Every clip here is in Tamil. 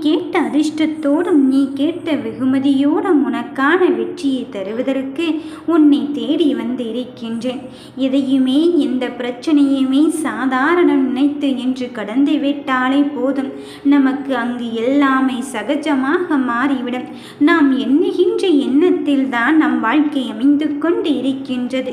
கேட்ட அதிர்ஷ்டத்தோடும் நீ கேட்ட வெகுமதியோடும் உனக்கான வெற்றியை தருவதற்கு உன்னை தேடி வந்து இருக்கின்றேன் எதையுமே எந்த பிரச்சனையுமே சாதாரணம் நினைத்து என்று கடந்து விட்டாலே போதும். நமக்கு அங்கு எல்லாமே சகஜமாக மாறிவிடும். நாம் எண்ணுகின்ற எண்ண தான் நம் வாழ்க்கை அமைந்து கொண்டு இருக்கின்றது.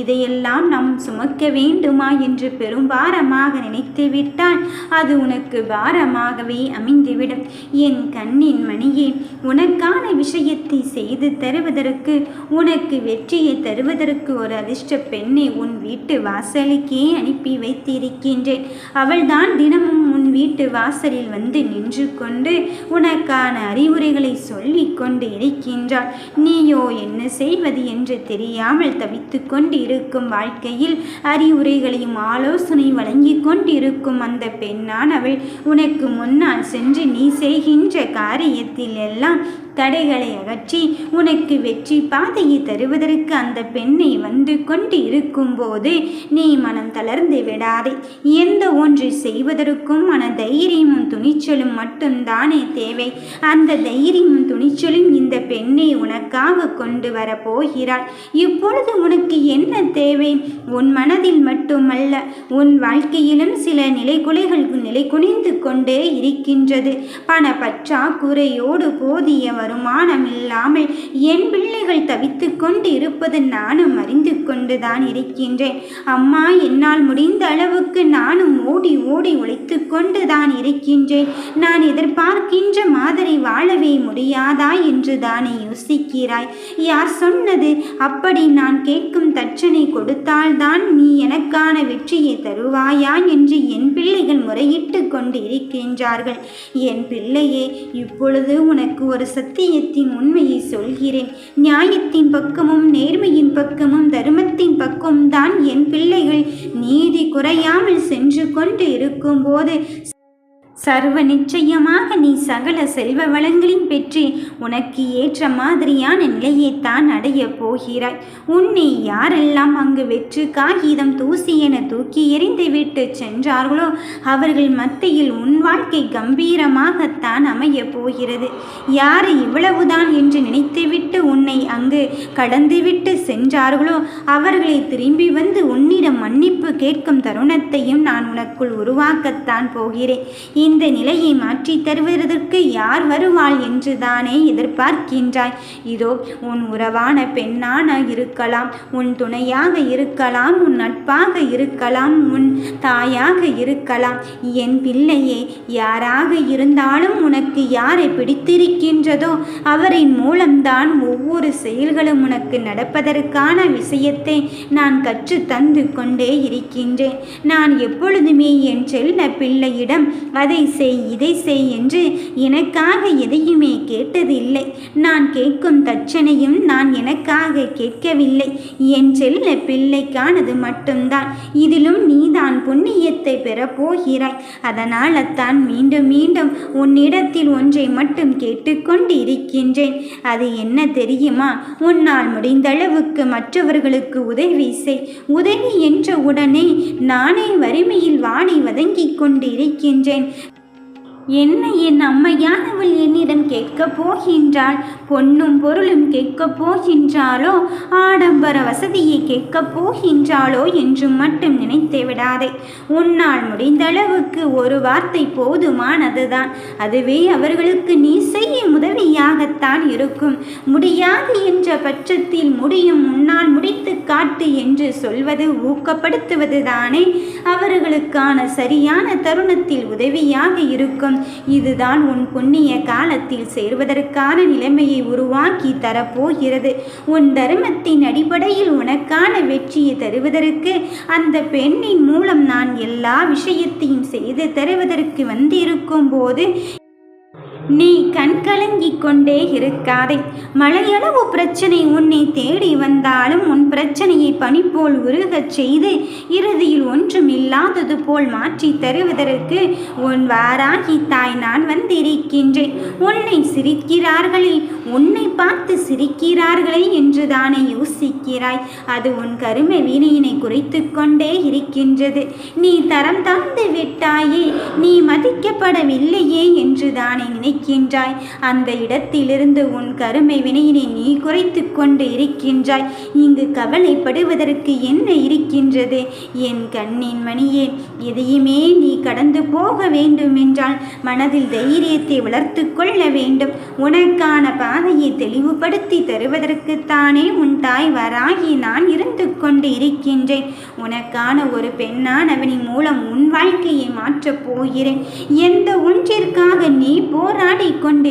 இதையெல்லாம் நாம் சுமக்க வேண்டுமா என்று பெரும் பாரமாக நினைத்துவிட்டால் அது உனக்கு பாரமாகவே அமைந்துவிடும். என் கண்ணின் மணியே உனக்கான விஷயத்தை செய்து தருவதற்கு உனக்கு வெற்றியை தருவதற்கு ஒரு அதிர்ஷ்ட பெண்ணை உன் வீட்டு வாசலுக்கே அனுப்பி வைத்திருக்கின்றேன். அவள்தான் தினமும் வீட்டு வாசலில் வந்து நின்று கொண்டு உனக்கான அறிவுரைகளை சொல்லி கொண்டு இருக்கின்றாள். நீயோ என்ன செய்வது என்று தெரியாமல் தவித்து கொண்டு இருக்கும் வாழ்க்கையில் அறிவுரைகளையும் ஆலோசனை வழங்கி கொண்டிருக்கும் அந்த பெண்ணானவள் உனக்கு முன்னால் சென்று நீ செய்கின்ற காரியத்தில் எல்லாம் தடைகளை அகற்றி உனக்கு வெற்றி பாதையை தருவதற்கு அந்த பெண்ணை வந்து கொண்டு இருக்கும்போது நீ மனம் தளர்ந்து விடாதே. எந்த ஒன்றை செய்வதற்கும் மன தைரியமும் துணிச்சலும் மட்டும்தானே தேவை. அந்த தைரியமும் துணிச்சலும் இந்த பெண்ணை உனக்காக கொண்டு வர போகிறாள் இப்பொழுது உனக்கு என்ன தேவை? உன் மனதில் மட்டுமல்ல உன் வாழ்க்கையிலும் சில நிலைகுலைகள் நிலை குனிந்து கொண்டே இருக்கின்றது. பண பற்றாக்குறையோடு போதிய வருமானம் இல்லாமல் என் பிள்ளைகள் தவித்து கொண்டு இருப்பது நானும் அறிந்து கொண்டுதான் இருக்கின்றேன். அம்மா என்னால் முடிந்த அளவுக்கு நானும் ஓடி ஓடி உழைத்து கொண்டுதான் இருக்கின்றேன். நான் எதிர்பார்க்கின்ற மாதிரி வாழவே முடியாதா என்று தானே யோசிக்கிறாய். யார் சொன்னது? அப்படி நான் கேட்கும் தட்சணை கொடுத்தால்தான் நீ எனக்கான வெற்றியை தருவாயா என்று என் பிள்ளைகள் முறையிட்டு கொண்டு இருக்கின்றார்கள் என் பிள்ளையே இப்பொழுது உனக்கு ஒரு சத்தியத்தின் உண்மையை சொல்கிறேன். நியாயத்தின் பக்கமும் நேர்மையின் பக்கமும் தர்மத்தின் பக்கமும் தான் என் பிள்ளைகள் நீதி குறையாமல் சென்று கொண்டு இருக்கும்போது சர்வ நிச்சயமாக சகல செல்வ வளங்களையும் பெற்று உனக்கு ஏற்ற மாதிரியான நிலையைத்தான் அடையப் போகிறாய். உன்னை யாரெல்லாம் அங்கு வெற்று காகிதம் தூசி என தூக்கி எறிந்து விட்டு சென்றார்களோ அவர்கள் மத்தியில் உன் வாழ்க்கை கம்பீரமாகத்தான் அமையப் போகிறது. யார் இவ்வளவுதான் என்று நினைத்துவிட்டு உன்னை அங்கு கடந்துவிட்டு சென்றார்களோ அவர்களை திரும்பி வந்து உன்னிடம் மன்னிப்பு கேட்கும் தருணத்தையும் நான் உனக்குள் உருவாக்கத்தான் போகிறேன். இந்த நிலையை மாற்றித் தருவதற்கு யார் வருவாள் என்று தானே எதிர்பார்க்கின்றாய். இதோ உன் உறவான பெண்ணான இருக்கலாம் உன் துணையாக இருக்கலாம் உன் நட்பாக இருக்கலாம் உன் தாயாக இருக்கலாம். என் பிள்ளையே யாராக இருந்தாலும் உனக்கு யாரை பிடித்திருக்கின்றதோ அவரின் மூலம்தான் ஒவ்வொரு செயல்களும் உனக்கு நடப்பதற்கான விஷயத்தை நான் கற்று தந்து கொண்டே இருக்கின்றேன். நான் எப்பொழுதுமே என் செல்ல பிள்ளையிடம் அதை செய் இதை செய் என்று எனக்காக எதையுமே கேட்டதில்லை. நான் கேட்கும் தட்சணையும் நான் எனக்காக கேட்கவில்லை. என் செல்ல பிள்ளைக்கானது மட்டும்தான். இதிலும் நீதான் புண்ணியத்தை பெறப்போகிறாய். அதனால் தான் மீண்டும் மீண்டும் உன்னிடத்தில் ஒன்றை மட்டும் கேட்டுக்கொண்டு இருக்கின்றேன் அது என்ன தெரியுமா? உன்னால் முடிந்தளவுக்கு மற்றவர்களுக்கு உதவி செய். உதவி என்ற உடனே நானே வறுமையில் வாடி வதங்கிக் கொண்டு இருக்கின்றேன் என்ன என் அம்மையானவள் என்னிடம் கேட்கப் போகின்றாள்? பொன்னும் பொருளும் கேட்கப் போகின்றாளோ? ஆடம்பர வசதியை கேட்கப் போகின்றாளோ என்று மட்டும் நினைத்து விடாதே. உன்னால் முடிந்தளவுக்கு ஒரு வார்த்தை போதுமானதுதான். அதுவே அவர்களுக்கு நீ செய்யும் உதவியாகத்தான் இருக்கும். முடியாது என்ற பட்சத்தில் முடியும் உன்னால் முடித்து காட்டு என்று சொல்வது ஊக்கப்படுத்துவது தானே அவர்களுக்கான சரியான தருணத்தில் உதவியாக இருக்கும். இதுதான் உன் புண்ணிய காலத்தில் சேர்வதற்கான நிலைமையை உருவாக்கி தரப்போகிறது. உன் தர்மத்தின் அடிப்படையில் உனக்கான வெற்றியை தருவதற்கு அந்த பெண்ணின் மூலம் நான் எல்லா விஷயத்தையும் செய்து தருவதற்கு வந்திருக்கும் போது நீ கண் கலங்கிக் கொண்டே இருக்காதே. மழையளவு பிரச்சனை உன்னை தேடி வந்தாலும் உன் பிரச்சனையை பணி போல் உருகச் செய்து இறுதியில் ஒன்றும் இல்லாதது போல் மாற்றி தருவதற்கு உன் வாராகி தாய் நான் வந்திருக்கின்றேன். உன்னை சிரிக்கிறார்களே உன்னை பார்த்து சிரிக்கிறார்களே என்று தானே யோசிக்கிறாய். அது உன் கரும வீணையினை குறைத்து கொண்டே இருக்கின்றது. நீ தரம் தாழ்ந்து விட்டாயே நீ மதிக்கப்படவில்லையே என்று தானே நினைக்கின்றாய் அந்த இடத்திலிருந்து உன் கருமை வினையினை நீ குறைத்து கொண்டு இருக்கின்றாய். இங்கு கவலைப்படுவதற்கு என்ன இருக்கின்றது? என் கண்ணின் மணியே எதையுமே நீ கடந்து போக வேண்டும் என்றால் மனதில் தைரியத்தை வளர்த்து கொள்ள வேண்டும். உனக்கான பாதையை தெளிவுபடுத்தி தருவதற்குத்தானே உன் தாய் வராகி நான் இருந்து கொண்டு இருக்கின்றேன். உனக்கான ஒரு பெண்ணானவனின் மூலம் உன் வாழ்க்கையை மாற்றப் போகிறேன். எந்த ஒன்றிற்காக நீ போரா கொண்டு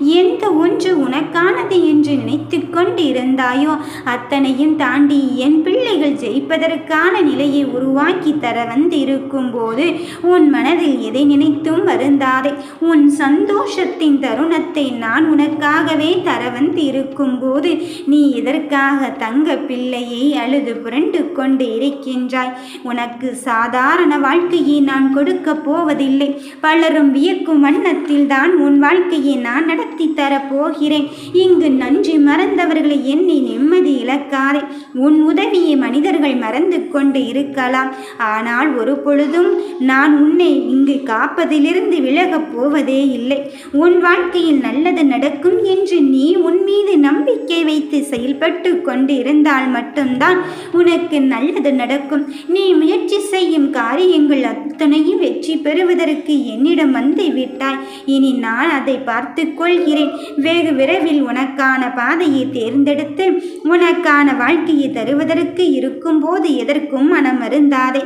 எந்த ஒன்று உனக்கானது என்று நினைத்து கொண்டிருந்தாயோ? அத்தனையும் தாண்டி என் பிள்ளைகள் ஜெயிப்பதற்கான நிலையை உருவாக்கி தர வந்து இருக்கும்போது உன் மனதில் எதை நினைத்தும் வருந்தாதே. உன் சந்தோஷத்தின் தருணத்தை நான் உனக்காகவே தர வந்து இருக்கும்போது நீ எதற்காக தங்க பிள்ளையை அழுது புரண்டு கொண்டு இருக்கின்றாய்? உனக்கு சாதாரண வாழ்க்கையை நான் கொடுக்க போவதில்லை. பலரும் வியக்கும் வண்ணத்தில் தான் உன் வாழ்க்கையை நான் நடத்தி தரப்போகிறேன். இங்கு நன்றி மறந்தவர்களை எண்ணி நிம்மதி இழக்காதே. உன் உதவியை மனிதர்கள் மறந்து கொண்டு இருக்கலாம். ஆனால் ஒரு பொழுதும் நான் உன்னை இங்கு காப்பதிலிருந்து விலகப் போவதே இல்லை. உன் வாழ்க்கையில் நல்லது நடக்கும் என்று நீ உன் மீது நம்பிக்கை வைத்து செயல்பட்டு கொண்டு இருந்தால் மட்டும்தான் உனக்கு நல்லது நடக்கும். நீ முயற்சி செய்யும் காரியங்கள் அத்தனையும் வெற்றி பெறுவதற்கு என்னிடம் வந்து விட்டாய். இனி நான் அதை பார்த்து கொள்கிறேன். வெகு விரைவில் உனக்கான பாதையை தேர்ந்தெடுத்து உனக்கான வாழ்க்கையை தருவதற்கு இருக்கும்போது எதற்கும் மனம் அருந்தாதே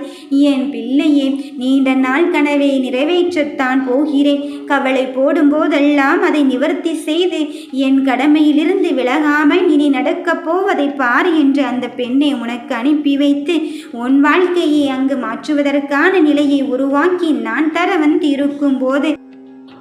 என் பிள்ளையே நீண்ட நாள் கனவை நிறைவேற்றத்தான் போகிறேன். கவலை போடும் போதெல்லாம் அதை நிவர்த்தி செய்து என் கடமையிலிருந்து விலகாமல் இனி நடக்கப் போவதை பார் என்று அந்த பெண்ணை உனக்கு அனுப்பி வைத்து உன் வாழ்க்கையை அங்கு மாற்றுவதற்கான நிலையை உருவாக்கி நான் தர வந்து இருக்கும்போது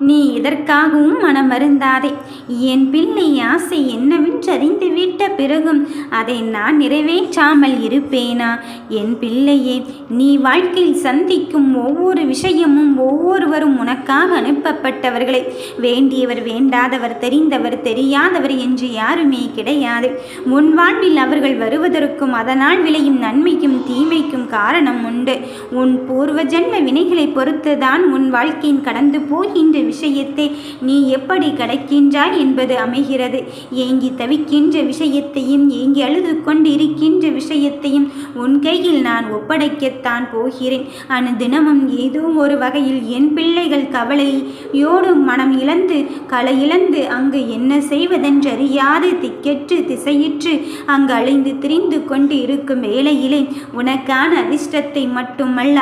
நீ இதற்காகவும் மனம் வருந்தாதே. என் பிள்ளை ஆசை என்னவென்றறிந்து விட்ட பிறகும் அதை நான் நிறைவேற்றாமல் இருப்பேனா? என் பிள்ளையே நீ வாழ்க்கையில் சந்திக்கும் ஒவ்வொரு விஷயமும் ஒவ்வொருவரும் உனக்காக அனுப்பப்பட்டவர்களே. வேண்டியவர் வேண்டாதவர் தெரிந்தவர் தெரியாதவர் என்று யாருமே கிடையாது. உன் வாழ்வில் அவர்கள் வருவதற்கும் அதனால் விளையும் நன்மைக்கும் தீமைக்கும் காரணம் உண்டு. உன் பூர்வ ஜென்ம வினைகளை பொறுத்துதான் உன் வாழ்க்கையின் கடந்து போகின்ற விஷயத்தை நீ எப்படி கடக்கின்றாய் என்பது அமைகிறது. ஏங்கி தவிக்கின்ற விஷயத்தையும் ஏங்கி அழுது கொண்டு இருக்கின்ற விஷயத்தையும் உன் கையில் நான் ஒப்படைக்கத்தான் போகிறேன். அனு தினமும் ஏதோ ஒரு வகையில் என் பிள்ளைகள் கவலையோடு மனம் இழந்து களை இழந்து அங்கு என்ன செய்வதென்றறியாது. திக்கெற்று திசையிற்று அங்கு அலைந்து திரிந்து கொண்டு இருக்கும் வேளையிலே உனக்கான அதிர்ஷ்டத்தை மட்டுமல்ல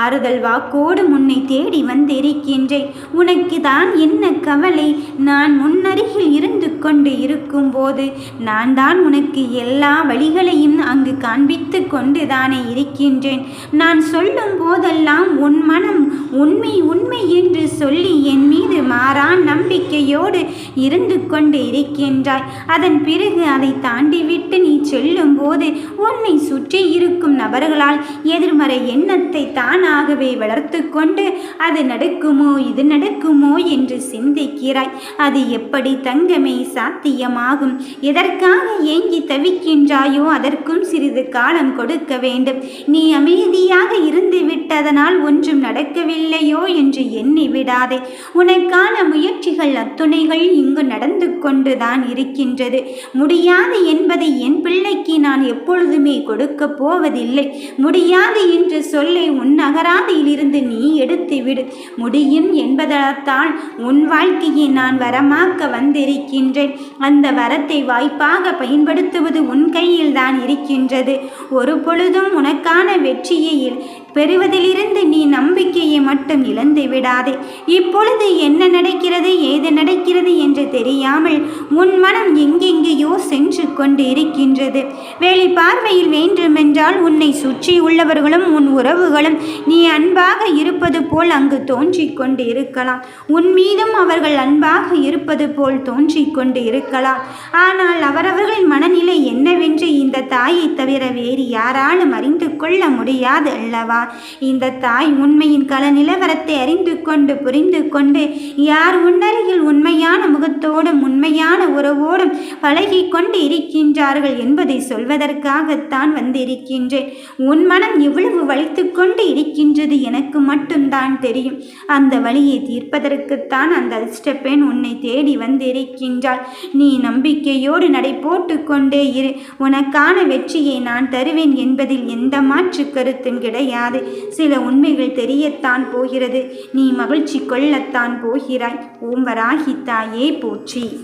ஆறுதல் வாக்கோடு முன்னை தேடி வந்திருக்கின்றேன். உனக்கு தான் என்ன கவலை? நான் முன்னருகில் இருந்து கொண்டு இருக்கும்போது நான் தான் உனக்கு எல்லா வழிகளையும் அங்கு காண்பித்து கொண்டு தானே இருக்கின்றேன். நான் சொல்லும் போதெல்லாம் உன் மனம் உண்மை உண்மை என்று சொல்லி என் மீது மாறா நம்பிக்கையோடு இருந்து கொண்டு இருக்கின்றாய். அதன் பிறகு அதை தாண்டிவிட்டு நீ செல்லும் போது உன்னை சுற்றி இருக்கும் நபர்களால் எதிர்மறை எண்ணத்தை தானாகவே வளர்த்து கொண்டு அது நடக்குமோ இது நடக்குமோ என்று சிந்திக்கிறாய். அது எப்படி தங்கமே சாத்தியமாகும்? எதற்காக ஏங்கி தவிக்கின்றாயோ அதற்கும் சிறிது காலம் கொடுக்க வேண்டும். நீ அமைதியாக இருந்து விட்டதனால் ஒன்றும் நடக்கவில்லையோ என்று எண்ணி விடாதே. உனக்கான முயற்சிகள் அத்துணைகள் இங்கு நடந்து கொண்டுதான் இருக்கின்றது. முடியாது என்பதை என் பிள்ளைக்கு நான் எப்பொழுதுமே கொடுக்க போவதில்லை. முடியாது என்று சொல்லை உன் அகராதியிலிருந்து நீ எடுத்து விடு. முடியும் என்பதால் உன் வாழ்க்கையை நான் வரமாக்க வந்திருக்கின்றேன். அந்த வரத்தை வாய்ப்பாக பயன்படுத்துவது உன் கையில் தான் இருக்கின்றது. ஒரு பொழுதும் உனக்கான வெற்றியை பெறுவதிலிருந்து நீ நம்பிக்கையை மட்டும் இழந்து விடாதே. இப்பொழுது என்ன நடக்கிறது ஏது நடக்கிறது என்று தெரியாமல் உன் மனம் எங்கெங்கேயோ சென்று கொண்டு இருக்கின்றது வேலை பார்வையில் வேண்டுமென்றால் உன்னை சுற்றி உள்ளவர்களும் உன் உறவுகளும் நீ அன்பாக இருப்பது போல் அங்கு தோன்றிக் கொண்டு இருக்கலாம் உன் மீதும் அவர்கள் அன்பாக இருப்பது போல் தோன்றிக் கொண்டு இருக்கலாம் ஆனால் அவரவர்களின் மனநிலை என்னவென்று இந்த தாயை தவிர வேறு யாராலும் அறிந்து கொள்ள முடியாது அல்லவா? இந்த தாய் உண்மையின் கள நிலவரத்தை அறிந்து கொண்டு புரிந்து கொண்டு யார் உன்னருகில் உண்மையான முகத்தோடும் உண்மையான உறவோடும் பழகி கொண்டு இருக்கின்றார்கள் என்பதை சொல்வதற்காகத்தான் வந்திருக்கின்றேன். உன் மனம் எவ்வளவு வலித்து கொண்டு இருக்கின்றது எனக்கு மட்டும்தான் தெரியும். அந்த வழியை தீர்ப்பதற்குத்தான் அந்த அதிர்ஷ்டப்பெண் உன்னை தேடி வந்திருக்கின்றாள். நீ நம்பிக்கையோடு நடை போட்டு கொண்டே இரு. உனக்கான வெற்றியை நான் தருவேன் என்பதில் எந்த மாற்று கருத்தும் கிடையாது. சில உண்மைகள் தெரியத்தான் போகிறது. நீ மகிழ்ச்சி கொள்ளத்தான் போகிறாய். ஓம் வராகி தாயே போற்றி.